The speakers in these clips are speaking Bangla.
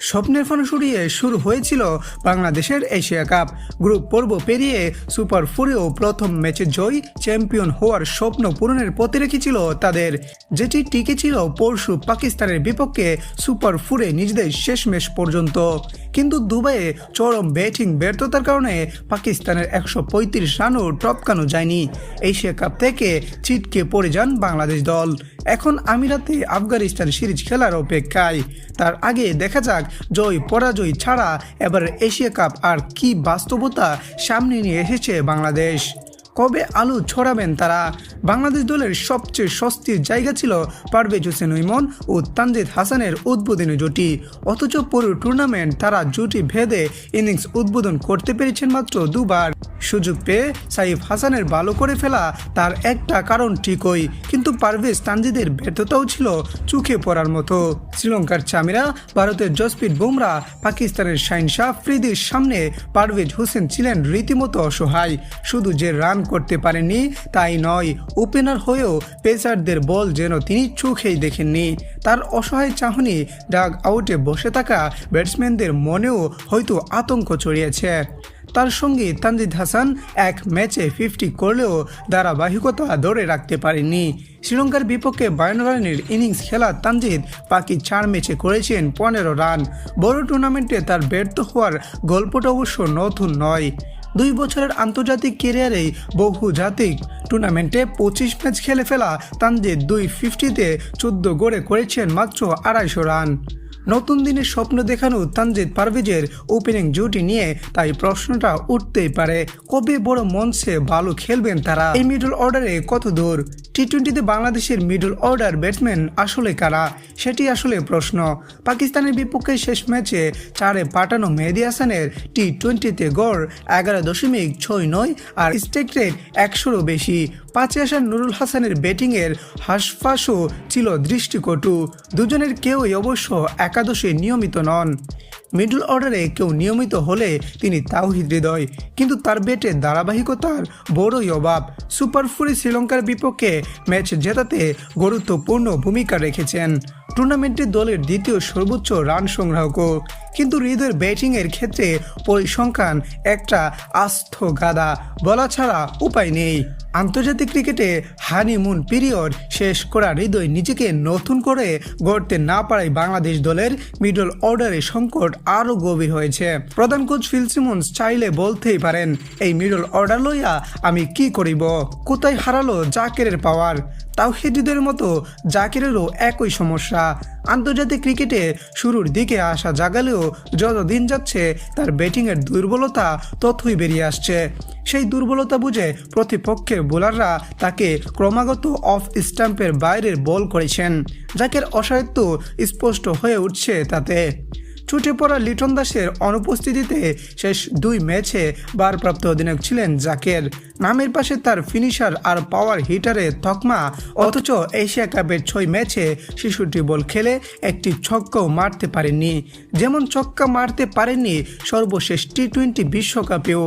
স্বপ্নের ফানো সরিয়ে শুরু হয়েছিল বাংলাদেশের এশিয়া কাপ। গ্রুপ পর্ব পেরিয়ে সুপার ফোরেও প্রথম ম্যাচে জয় চ্যাম্পিয়ন হওয়ার স্বপ্ন পূরণের পথে রেখেছিল তাদের। যেটি টিকে ছিল পরশু পাকিস্তানের বিপক্ষে সুপার ফোরে নিজেদের শেষ ম্যাচ পর্যন্ত। কিন্তু দুবাইয়ে চরম ব্যাটিং ব্যর্থতার কারণে পাকিস্তানের একশো পঁয়ত্রিশ রানও টপকানো যায়নি। এশিয়া কাপ থেকে ছিটকে পড়ে যান বাংলাদেশ দল। এখন আমিরাতে আফগানিস্তান সিরিজ খেলার অপেক্ষায়। তার আগে দেখা যাক জয়, পরাজয় ছাড়া এবার এশিয়া কাপ আর কি বাস্তবতা সামনে নিয়ে এসেছে বাংলাদেশ। কবে আলো ছড়াবেন তারা? বাংলাদেশ দলের সবচেয়ে স্বস্তির জায়গা ছিল পারভেজ হোসেন ইমন ও তানজিদ হাসানের উদ্বোধনী জুটি। অথচ পুরো টুর্নামেন্ট তারা জুটি ভেদে ইনিংস উদ্বোধন করতে পেরেছেন মাত্র দুবার। সুযোগ পেয়ে সাইফ হাসানের ভালো করে ফেলা তার একটা কারণ ঠিকই, কিন্তু পারভেজ তানজিদের ব্যর্থতাও ছিল চোখে পড়ার মতো। শ্রীলঙ্কার চামিরা, ভারতের জসপ্রীত বুমরা, পাকিস্তানের শাইন শাহ ফ্রিদির সামনে পারভেজ হোসেন ছিলেন রীতিমতো অসহায়। শুধু যে রান করতে পারেননি, তাই নয়, ওপেনার হয়েও পেসারদের বল যেন তিনি চোখেই দেখেননি। তার অসহায় চাহনি ডাগ আউটে বসে থাকা ব্যাটসম্যানদের মনেও হয়তো আতঙ্ক ছড়িয়েছে। তার সঙ্গে তানজিদ হাসান এক ম্যাচে ফিফটি করলেও ধারাবাহিকতা ধরে রাখতে পারেননি। শ্রীলঙ্কার বিপক্ষে বায়ান্ন রানের ইনিংস খেলা তানজিদ বাকি চার ম্যাচে করেছেন পনেরো রান। বড় টুর্নামেন্টে তার ব্যর্থ হওয়ার গল্পটা অবশ্য নতুন নয়। দুই বছরের আন্তর্জাতিক ক্যারিয়ারে বহু জাতিক টুর্নামেন্টে পঁচিশ ম্যাচ খেলে ফেলা তানজিদ দুই ফিফটিতে চোদ্দ গড়ে করেছেন মাত্র আড়াইশো রান। নতুন দিনের স্বপ্ন দেখানো তানজিদ পারভেজের ওপেনিং জুটি নিয়ে তাই প্রশ্নটা উঠতেই পারে, কবে বড় মঞ্চে ভালো খেলবেন তারা? এই মিডল অর্ডারে কত দূর? টি টোয়েন্টিতে বাংলাদেশের মিডল অর্ডার ব্যাটসম্যান আসলে কারা? সেটি আসলে প্রশ্ন। পাকিস্তানের বিপক্ষে শেষ ম্যাচে চারে পাঠানো মেহেদি হাসানের টি টোয়েন্টিতে গড় এগারো দশমিক ছয় নয় আর স্টেক রেট একশোরও বেশি। পাঁচে আসা নুরুল হাসানের ব্যাটিংয়ের হাসফাসও ছিল দৃষ্টিকটু। দুজনের কেউই অবশ্য একাদশে নিয়মিত নন। মিডল অর্ডারে কেউ নিয়মিত হলে তিনি তাওহিদ হৃদয়, কিন্তু তার বেটে ধারাবাহিকতার বড়ই অভাব। সুপার ফুরি শ্রীলঙ্কার বিপক্ষে ম্যাচ জেতাতে গুরুত্বপূর্ণ ভূমিকা রেখেছেন। টুর্নামেন্টে দলের দ্বিতীয় সর্বোচ্চ রান সংগ্রাহকও কিন্তু হৃদয়ের ব্যাটিংয়ের ক্ষেত্রে পরিসংখ্যান একটা আস্থ গাদা। বলা ছাড়া উপায় নেই। আন্তর্জাতিক ক্রিকেটে হানিমুন পিরিয়ড শেষ করা হৃদয় নিজেকে নতুন করে গড়তে না পারায় বাংলাদেশ দলের মিডল অর্ডারে সংকট আরও গভীর হয়েছে। প্রধান কোচ ফিল সিমন্স চাইলে বলতেই পারেন, এই মিডল অর্ডার লইয়া আমি কি করিব? কোথায় হারালো জাকেরের পাওয়ার? তাওহিদুদের মতো জাকিরেরও একই সমস্যা। আন্তর্জাতিক ক্রিকেটে শুরুর দিকে আসা জাগালেও যত দিন যাচ্ছে, তার ব্যাটিংয়ের দুর্বলতা ততই বেরিয়ে আসছে। সেই দুর্বলতা বুঝে প্রতিপক্ষের বোলাররা তাকে ক্রমাগত অফ স্টাম্পের বাইরের বল করেছেন জাকের অসাহিত্য স্পষ্ট হয়ে উঠছে তাতে। ছুটে পড়া লিটন দাসের অনুপস্থিতিতে শেষ দুই ম্যাচে বারপ্রাপ্ত অধিনায়ক ছিলেন জাকের। নামের পাশে তার ফিনিশার আর পাওয়ার হিটারে তকমা। অথচ এশিয়া কাপের ছয় ম্যাচে শিশুটি বল খেলে একটি ছক্কাও মারতে পারেননি। যেমন ছক্কা মারতে পারেননি সর্বশেষ টি টোয়েন্টি বিশ্বকাপেও।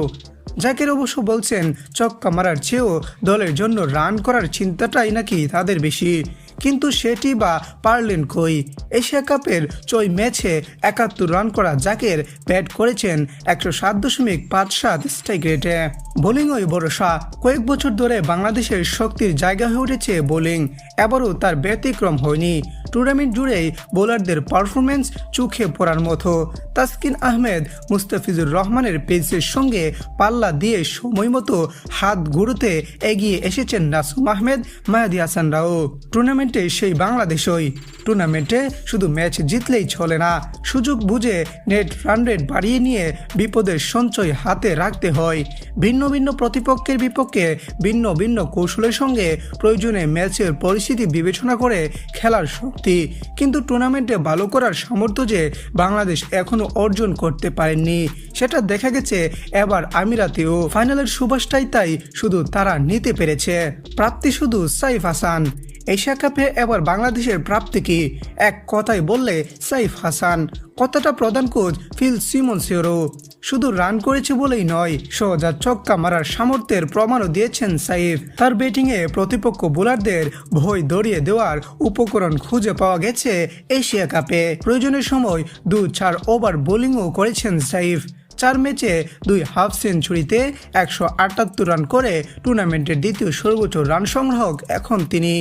জাকের অবশ্য বলছেন চক্কা মারার চেয়েও দলের জন্য রান করার চিন্তাটাই নাকি তাদের বেশি। কিন্তু সেটি বা পারলেন কই? এশিয়া কাপের ছয় ম্যাচে একাত্তর রান করা জাকের ব্যাট করেছেন একশো সাত দশমিক পাঁচ সাত স্ট্রাইক রেটে। বোলিংই ভরসা। কয়েক বছর ধরে বাংলাদেশের শক্তির জায়গা হয়ে উঠেছে বোলিং। এবারও তার ব্যতিক্রম হয়নি। টুর্নামেন্ট জুড়েই বোলারদের পারফরমেন্স চোখে পড়ার মতো। তাসকিন আহমেদ, মুস্তাফিজুর রহমানের পেসের সঙ্গে পাল্লা দিয়ে সময় মতো হাত গুরুতে এগিয়ে এসেছেন নাসুম আহমেদ, মায়াদি হাসান রাও টুর্নামেন্টে সেই বাংলাদেশই টুর্নামেন্টে শুধু ম্যাচ জিতলেই চলে না। সুযোগ বুঝে নেট রান রেট বাড়িয়ে নিয়ে বিপদের সঞ্চয় হাতে রাখতে হয়। ভিন্ন ভিন্ন প্রতিপক্ষের বিপক্ষে ভিন্ন ভিন্ন কৌশলের সঙ্গে প্রয়োজনে ম্যাচের পরিস্থিতি বিবেচনা করে খেলার শক্তি। কিন্তু টুর্নামেন্টে ভালো করার সামর্থ্য যে বাংলাদেশ এখনও অর্জন করতে পারেননি, সেটা দেখা গেছে এবার আমিরাতেও। ফাইনালের সুবাসটাই তাই শুধু তারা নিতে পেরেছে। প্রাপ্তি শুধু সাইফ হাসান। এশিয়া কাপে এবার বাংলাদেশের প্রাপ্তি কি এক কথায় বললে সাইফ হাসান, কথাটা প্রধান কোচ ফিল সিমন্সেরও। শুধু রান করেছে বলেই নয়, সোজা ছক্কা মারার সামর্থ্যের প্রমাণও দিয়েছেন সাইফ। তার ব্যাটিংয়ে প্রতিপক্ষ বোলারদের ভয় দড়িয়ে দেওয়ার উপকরণ খুঁজে পাওয়া গেছে এশিয়া কাপে। প্রয়োজনের সময় দু চার ওভার বোলিংও করেছেন সাইফ। চার ম্যাচে দুই হাফ সেঞ্চুরিতে একশো আটাত্তর রান করে টুর্নামেন্টের দ্বিতীয় সর্বোচ্চ রান সংগ্রাহক এখন তিনি।